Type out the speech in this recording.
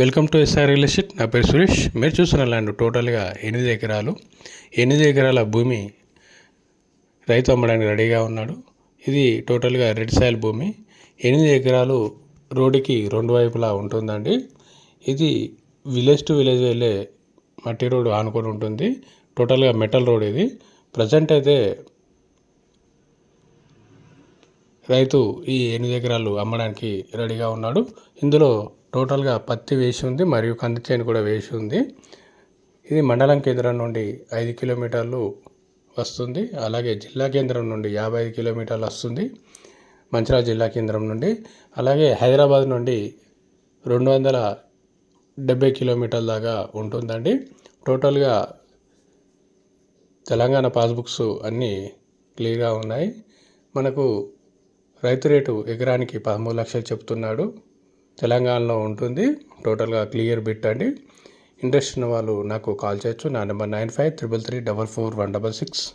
Welcome to SR real estate. నా పేరు సురేష్. మీరు చూస్తున్న ల్యాండ్ టోటల్గా ఎనిమిది ఎకరాలు. ఎనిమిది ఎకరాల భూమి రైతు అమ్మడానికి రెడీగా ఉన్నాడు. ఇది టోటల్గా రెడ్ సాయిల్ భూమి. ఎనిమిది ఎకరాలు రోడ్డుకి రెండు వైపులా ఉంటుందండి. ఇది విలేజ్ టు విలేజ్ వెళ్ళే మట్టి రోడ్డు ఆనుకొని ఉంటుంది. టోటల్గా మెటల్ రోడ్ ఇది. ప్రజెంట్ అయితే రైతు ఈ ఎనిమిది ఎకరాలు అమ్మడానికి రెడీగా ఉన్నాడు. ఇందులో టోటల్గా పత్తి వేసి ఉంది మరియు కంది చేను కూడా వేసి ఉంది ఇది మండలం కేంద్రం నుండి ఐదు కిలోమీటర్లు వస్తుంది. అలాగే జిల్లా కేంద్రం నుండి యాభై ఐదు కిలోమీటర్లు వస్తుంది. మంచిర్యాల జిల్లా కేంద్రం నుండి. అలాగే హైదరాబాద్ నుండి రెండు వందల డెబ్బై కిలోమీటర్ల దాకా ఉంటుందండి. టోటల్గా తెలంగాణ పాస్బుక్స్ అన్నీ క్లియర్గా ఉన్నాయి. మనకు రైతు రేటు ఎకరానికి పదమూడు లక్షలు చెప్తున్నాడు. తెలంగాణలో ఉంటుంది. టోటల్గా క్లియర్ బిట్ అండి. ఇంట్రెస్ట్ ఉన్న వాళ్ళు నాకు కాల్ చేయొచ్చు. నా number nine five triple three double four one double six.